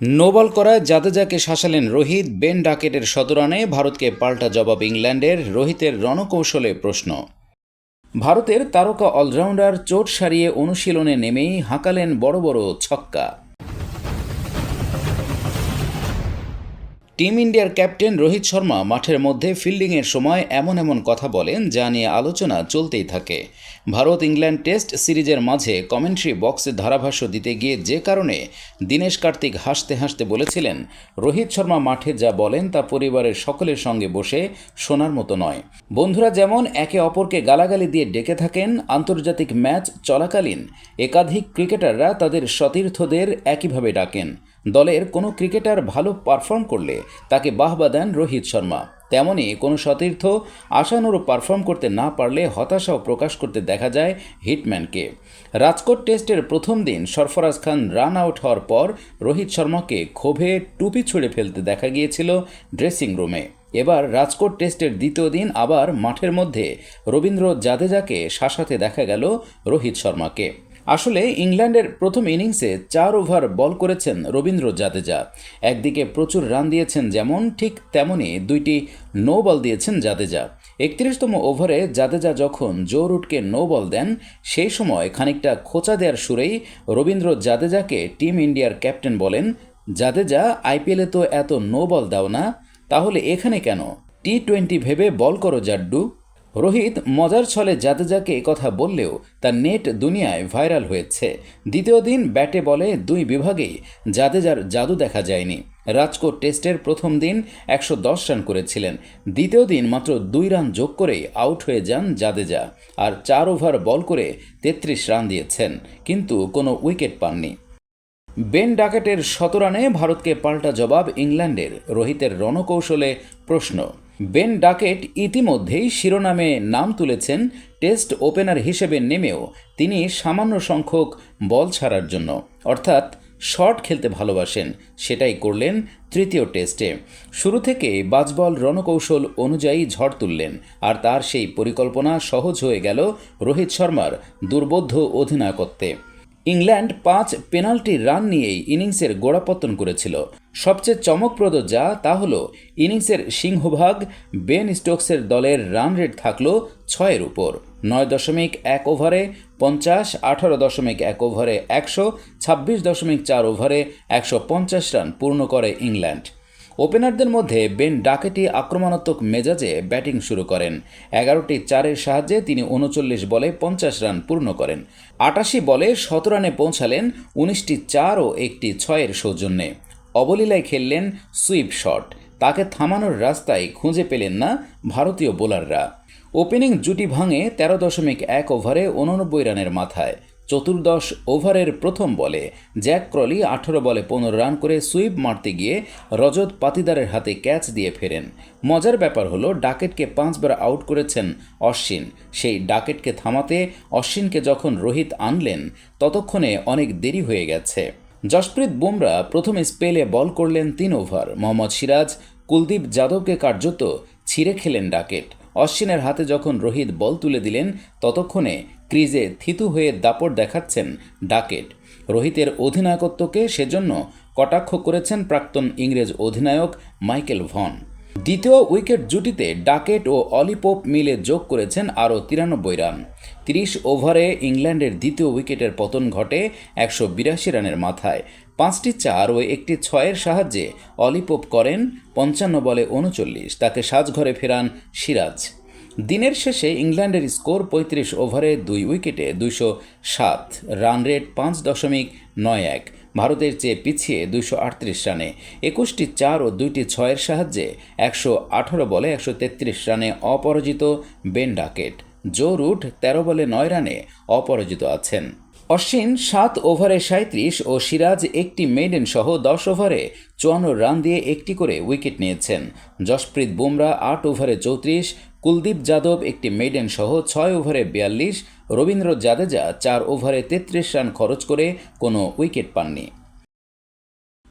Noble করা জাদেজাকে শাসালেন Rohit, Ben ডাকেটের শতরানে ভারতকে পাল্টা জবাব ইংল্যান্ডের রোহিতের রণকৌশলে প্রশ্ন। ভারতের তারকা অলরাউন্ডার চোট সারিয়ে অনুশীলনে নেমেই হাঁকালেন বড় বড় ছক্কা। টিম ইন্ডিয়ার ক্যাপ্টেন রোহিত শর্মা মাঠের মধ্যে ফিল্ডিংয়ের সময় এমন এমন কথা বলেন যা নিয়ে আলোচনা চলতেই থাকে। ভারত ইংল্যান্ড টেস্ট সিরিজের মাঝে কমেন্ট্রি বক্সে ধারাভাষ্য দিতে গিয়ে যে কারণে দীনেশ কার্তিক হাসতে হাসতে বলেছিলেন, রোহিত শর্মা মাঠে যা বলেন তা পরিবারের সকলের সঙ্গে বসে শোনার মতো নয়। বন্ধুরা যেমন একে অপরকে গালাগালি দিয়ে ডেকে থাকেন, আন্তর্জাতিক ম্যাচ চলাকালীন একাধিক ক্রিকেটাররা তাদের সতীর্থদের একইভাবে ডাকেন। দলের কোনো ক্রিকেটার ভালো পারফর্ম করলে তাকে বাহবা দেন রোহিত শর্মা। তেমনই কোনো সতীর্থ আশানুরূপ পারফর্ম করতে না পারলে হতাশাও প্রকাশ করতে দেখা যায় হিটম্যানকে। রাজকোট টেস্টের প্রথম দিন সরফরাজ খান রান আউট হওয়ার পর রোহিত শর্মাকে ক্ষোভে টুপি ছুঁড়ে ফেলতে দেখা গিয়েছিল ড্রেসিং রুমে এবার রাজকোট টেস্টের দ্বিতীয় দিন আবার মাঠের মধ্যে রবীন্দ্র জাদেজাকে শাসাতে দেখা গেল রোহিত শর্মাকে। আসলে ইংল্যান্ডের প্রথম ইনিংসে চার ওভার বল করেছেন রবীন্দ্র জাদেজা। একদিকে প্রচুর রান দিয়েছেন যেমন, ঠিক তেমনই দুইটি নো বল দিয়েছেন জাদেজা। একত্রিশতম ওভারে জাদেজা যখন জো রুটকে নো বল দেন, সেই সময় খানিকটা খোঁচা দেওয়ার সুরেই রবীন্দ্র জাদেজাকে টিম ইন্ডিয়ার ক্যাপ্টেন বলেন, জাদেজা, আইপিএলে তো এত নো বল দাও না, তাহলে এখানে কেন? টি টোয়েন্টি ভেবে বল করো, জাড্ডু। রোহিত মজার ছলে জাদেজাকে কথা বললেও তার নেট দুনিয়ায় ভাইরাল হয়েছে। দ্বিতীয় দিন ব্যাটে বলে দুই বিভাগেই জাদেজার জাদু দেখা যায়নি। রাজকোট টেস্টের প্রথম দিন একশো দশ রান করেছিলেন। দ্বিতীয় দিন মাত্র দুই রান যোগ করেই আউট হয়ে যান জাদেজা আর চার ওভার বল করে তেত্রিশ রান দিয়েছেন, কিন্তু কোনো উইকেট পাননি। বেন ডাকেটের শতরানে ভারতকে পাল্টা জবাব ইংল্যান্ডের রোহিতের রণকৌশলে প্রশ্ন। বেন ডাকেট ইতিমধ্যেই শিরোনামে নাম তুলেছেন টেস্ট ওপেনার হিসেবে নেমেও তিনি সামান্য সংখ্যক বল ছাড়ার জন্য। অর্থাৎ শট খেলতে ভালোবাসেন, সেটাই করলেন তৃতীয় টেস্টে। শুরু থেকে বাজবল রণকৌশল অনুযায়ী ঝড় তুললেন, আর তার সেই পরিকল্পনা সহজ হয়ে গেল রোহিত শর্মার দুর্বোধ্য অধিনায়কত্বে। ইংল্যান্ড পাঁচ পেনাল্টি রান নিয়েই ইনিংসের গোড়াপত্তন করেছিল। সবচেয়ে চমকপ্রদ যা তা হল, ইনিংসের সিংহভাগ, বেন স্টোকসের দলের রান রেট থাকল ছয়ের উপর। নয় দশমিক এক ওভারে পঞ্চাশ, আঠারো দশমিক এক ওভারে একশো, ছাব্বিশ দশমিক চার ওভারে একশো পঞ্চাশ রান পূর্ণ করে ইংল্যান্ড। ওপেনারদের মধ্যে বেন ডাকেটি আক্রমণাত্মক মেজাজে ব্যাটিং শুরু করেন। এগারোটি চারের সাহায্যে তিনি উনচল্লিশ বলে পঞ্চাশ রান পূর্ণ করেন। আটাশি বলে শত রানে পৌঁছালেন, উনিশটি চার ও একটি ছয়ের সৌজন্যে। অবলীলায় খেললেন সুইপ শট। তাকে থামানোর রাস্তায় খুঁজে পেলেন না ভারতীয় বোলাররা। ওপেনিং জুটি ভাঙে তেরো দশমিক এক ওভারে উননব্বই রানের মাথায়। চতুর্দশ ওভারের প্রথম বলে জ্যাক ক্রলি আঠারো বলে পনেরো রান করে সুইপ মারতে গিয়ে রজত পাতিদারের হাতে ক্যাচ দিয়ে ফেরেন। মজার ব্যাপার হলো, ডাকেটকে পাঁচবার আউট করেছেন অশ্বিন। সেই ডাকেটকে থামাতে অশ্বিনকে যখন রোহিত আনলেন, ততক্ষণে অনেক দেরি হয়ে গেছে। জশপ্রীত বুমরা প্রথমে স্পেলে বল করলেন তিন ওভার। মোহাম্মদ সিরাজ, কুলদীপ যাদবকে কার্যত ছিঁড়ে খেলেন ডাকেট। অশ্বিনের হাতে যখন রোহিত বল তুলে দিলেন, ততক্ষণে ক্রিজে থিতু হয়ে দাপট দেখাচ্ছেন ডাকেট। রোহিতের অধিনায়কত্বকে সেজন্য কটাক্ষ করেছেন প্রাক্তন ইংরেজ অধিনায়ক মাইকেল ভন। দ্বিতীয় উইকেট জুটিতে ডাকেট ও অলিপোপ মিলে যোগ করেছেন আরও তিরানব্বই রান। তিরিশ ওভারে ইংল্যান্ডের দ্বিতীয় উইকেটের পতন ঘটে একশো বিরাশি রানের মাথায়। পাঁচটি চার ও একটি ছয়ের সাহায্যে অলিপোপ করেন পঞ্চান্ন বলে উনচল্লিশ। তাকে সাজঘরে ফেরান সিরাজ। দিনের শেষে ইংল্যান্ডের স্কোর পঁয়ত্রিশ ওভারে দুই উইকেটে দুইশো সাত। রান রেট পাঁচ দশমিক নয় এক। ভারতের চেয়ে পিছিয়ে দুইশো আটত্রিশ রানে। একুশটি চার ও দুইটি ছয়ের সাহায্যে একশো আঠারো বলে একশো তেত্রিশ রানে অপরাজিত বেন ডাকেট জো রুট তেরো বলে নয় রানে অপরাজিত আছেন। অশ্বিন সাত ওভারে সাঁত্রিশ ও সিরাজ একটি মেডেন সহ দশ ওভারে চুয়ান্ন রান দিয়ে একটি করে উইকেট নিয়েছেন। জশপ্রীত বুমরা আট ওভারে চৌত্রিশ, কুলদীপ যাদব একটি মেডেন সহ ছয় ওভারে বিয়াল্লিশ, রবীন্দ্র জাদেজা চার ওভারে তেত্রিশ রান খরচ করে কোনো উইকেট পাননি।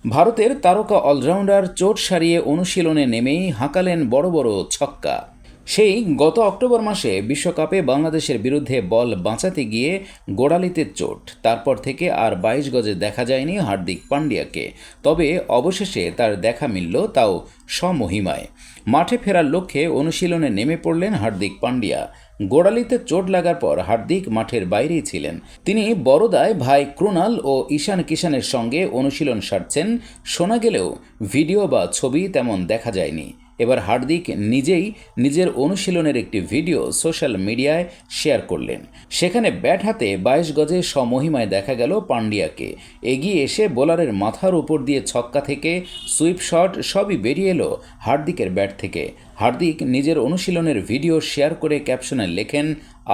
ভারতের তারকা অলরাউন্ডার চোট সারিয়ে অনুশীলনে নেমেই হাঁকালেন বড় বড় ছক্কা। সেই গত অক্টোবর মাসে বিশ্বকাপে বাংলাদেশের বিরুদ্ধে বল বাঁচাতে গিয়ে গোড়ালিতে চোট। তারপর থেকে আর বাইশ গজে দেখা যায়নি হার্দিক পান্ডিয়াকে। তবে অবশেষে তার দেখা মিলল তাও স্বমহিমায়। মাঠে ফেরার লক্ষ্যে অনুশীলনে নেমে পড়লেন হার্দিক পান্ডিয়া। গোড়ালিতে চোট লাগার পর হার্দিক মাঠের বাইরেই ছিলেন। তিনি বড়দায় ভাই ক্রুনাল ও ঈশান কিষানের সঙ্গে অনুশীলন সারছেন। শোনা গেলেও ভিডিও বা ছবি তেমন দেখা যায়নি। এবার হার্দিক নিজেই নিজের অনুশীলনের একটি ভিডিও সোশ্যাল মিডিয়ায় শেয়ার করলেন। সেখানে ব্যাট হাতে বাইশ গজে স্বমহিমায় দেখা গেল পান্ডিয়াকে এগিয়ে এসে বোলারের মাথার উপর দিয়ে ছক্কা থেকে সুইপ শট সবই বেরিয়ে এলো হার্দিকের ব্যাট থেকে। হার্দিক নিজের অনুশীলনের ভিডিও শেয়ার করে ক্যাপশনে লেখেন,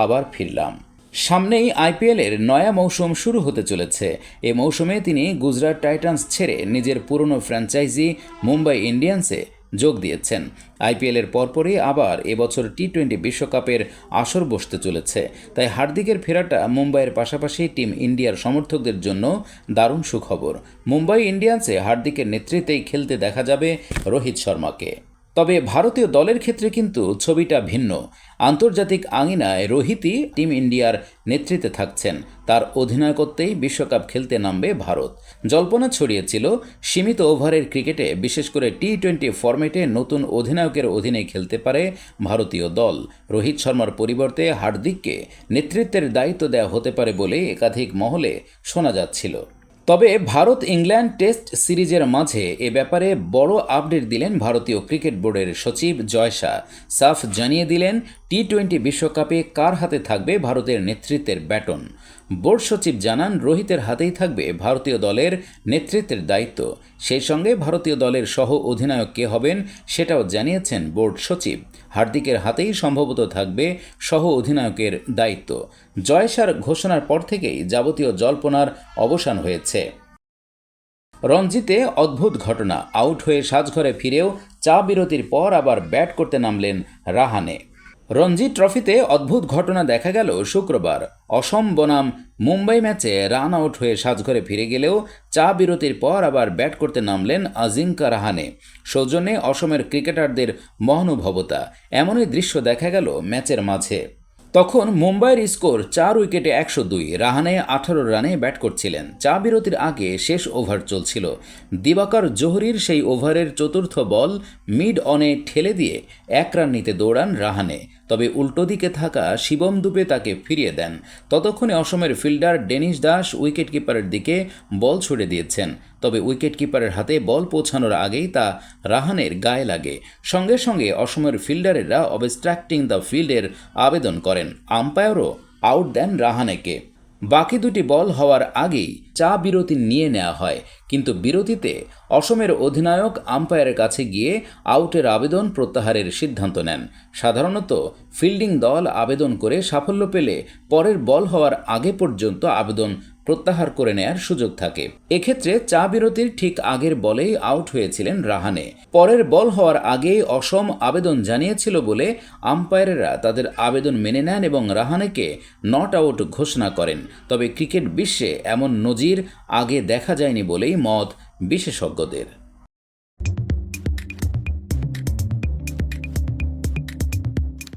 আবার ফিরলাম। সামনেই আইপিএলের নয়া মৌসুম শুরু হতে চলেছে। এ মৌসুমে তিনি গুজরাট টাইটান্স ছেড়ে নিজের পুরনো ফ্র্যাঞ্চাইজি মুম্বাই ইন্ডিয়ান্সে যোগ দিয়েছেন। আইপিএলের পরপরই আবার এবছর টি টোয়েন্টি বিশ্বকাপের আসর বসতে চলেছে। তাই হার্দিকের ফেরাটা মুম্বাইয়ের পাশাপাশি টিম ইন্ডিয়ার সমর্থকদের জন্য দারুণ সুখবর। মুম্বাই ইন্ডিয়ান্সে হার্দিকের নেতৃত্বেই খেলতে দেখা যাবে রোহিত শর্মাকে। তবে ভারতীয় দলের ক্ষেত্রে কিন্তু ছবিটা ভিন্ন। আন্তর্জাতিক আঙিনায় রোহিতই টিম ইন্ডিয়ার নেতৃত্বে থাকছেন। তার অধিনায়কত্বেই বিশ্বকাপ খেলতে নামবে ভারত। জল্পনা ছড়িয়েছিল, সীমিত ওভারের ক্রিকেটে বিশেষ করে টি টোয়েন্টি ফরম্যাটে নতুন অধিনায়কের অধীনে খেলতে পারে ভারতীয় দল। রোহিত শর্মার পরিবর্তে হার্দিককে নেতৃত্বের দায়িত্ব দেওয়া হতে পারে বলে একাধিক মহলে শোনা যাচ্ছিল। তবে ভারত ইংল্যান্ড টেস্ট সিরিজের মাঝে এ ব্যাপারে বড় আপডেট দিলেন ভারতীয় ক্রিকেট বোর্ডের সচিব জয়শা সাফ জানিয়ে দিলেন, টি টোয়েন্টি বিশ্বকাপে কার হাতে থাকবে ভারতের নেতৃত্বের ব্যাটন? বোর্ড সচিব জানান, রোহিতের হাতেই থাকবে ভারতীয় দলের নেতৃত্বের দায়িত্ব। সেই সঙ্গে ভারতীয় দলের সহ অধিনায়ক কে হবেন সেটাও জানিয়েছেন বোর্ড সচিব। হার্দিকের হাতেই সম্ভবত থাকবে সহ অধিনায়কের দায়িত্ব। জয়সার ঘোষণার পর থেকেই যাবতীয় জল্পনার অবসান হয়েছে। রঞ্জিতে অদ্ভুত ঘটনা, আউট হয়ে সাজঘরে ফিরেও চা বিরতির পর আবার ব্যাট করতে নামলেন রাহানে। রঞ্জি ট্রফিতে অদ্ভুত ঘটনা দেখা গেল শুক্রবার। অসম বনাম মুম্বাই ম্যাচে রান আউট হয়ে সাজঘরে ফিরে গেলেও চা বিরতির পর আবার ব্যাট করতে নামলেন আজিঙ্কা রাহানে। সৌজন্যে অসমের ক্রিকেটারদের মহানুভবতা। এমনই দৃশ্য দেখা গেল ম্যাচের মাঝে। তখন মুম্বাইয়ের স্কোর চার উইকেটে একশো দুই। রাহানে আঠারো রানে ব্যাট করছিলেন। চা বিরতির আগে শেষ ওভার চলছিল। দিবাকর জোহরির সেই ওভারের চতুর্থ বল মিড অনে ঠেলে দিয়ে এক রান নিতে দৌড়ান রাহানে। তবে উল্টো দিকে থাকা শিবম দুবে তাকে ফিরিয়ে দেন। ততক্ষণে অসমের ফিল্ডার ডেনিস দাস উইকেট কিপারের দিকে বল ছুড়ে দিয়েছেন। তবে উইকেট কিপারের হাতে বল পৌঁছানোর আগেই তা রাহানের গায়ে লাগে। সঙ্গে সঙ্গে অসমের ফিল্ডারেরা অবস্ট্রাক্টিং দ্য ফিল্ডের আবেদন করেন। আম্পায়ারও আউট দেন রাহানেকে। বাকি দুটি বল হওয়ার আগেই চা বিরতি নিয়ে নেওয়া হয়, কিন্তু বিরতিতে অসমের অধিনায়ক আম্পায়ারের কাছে গিয়ে আউটের আবেদন প্রত্যাহারের সিদ্ধান্ত নেন। সাধারণত ফিল্ডিং দল আবেদন করে সাফল্য পেলে পরের বল হওয়ার আগে পর্যন্ত আবেদন প্রত্যাহার করে নেয়ার সুযোগ থাকে। এক্ষেত্রে চা বিরতির ঠিক আগের বলেই আউট হয়েছিলেন রাহানে। পরের বল হওয়ার আগেই অসম আবেদন জানিয়েছিল বলে আম্পায়ারেরা তাদের আবেদন মেনে নেন এবং রাহানেকে নট আউট ঘোষণা করেন। তবে ক্রিকেট বিশ্বে এমন নজির আগে দেখা যায়নি বলেই মত বিশেষজ্ঞদের।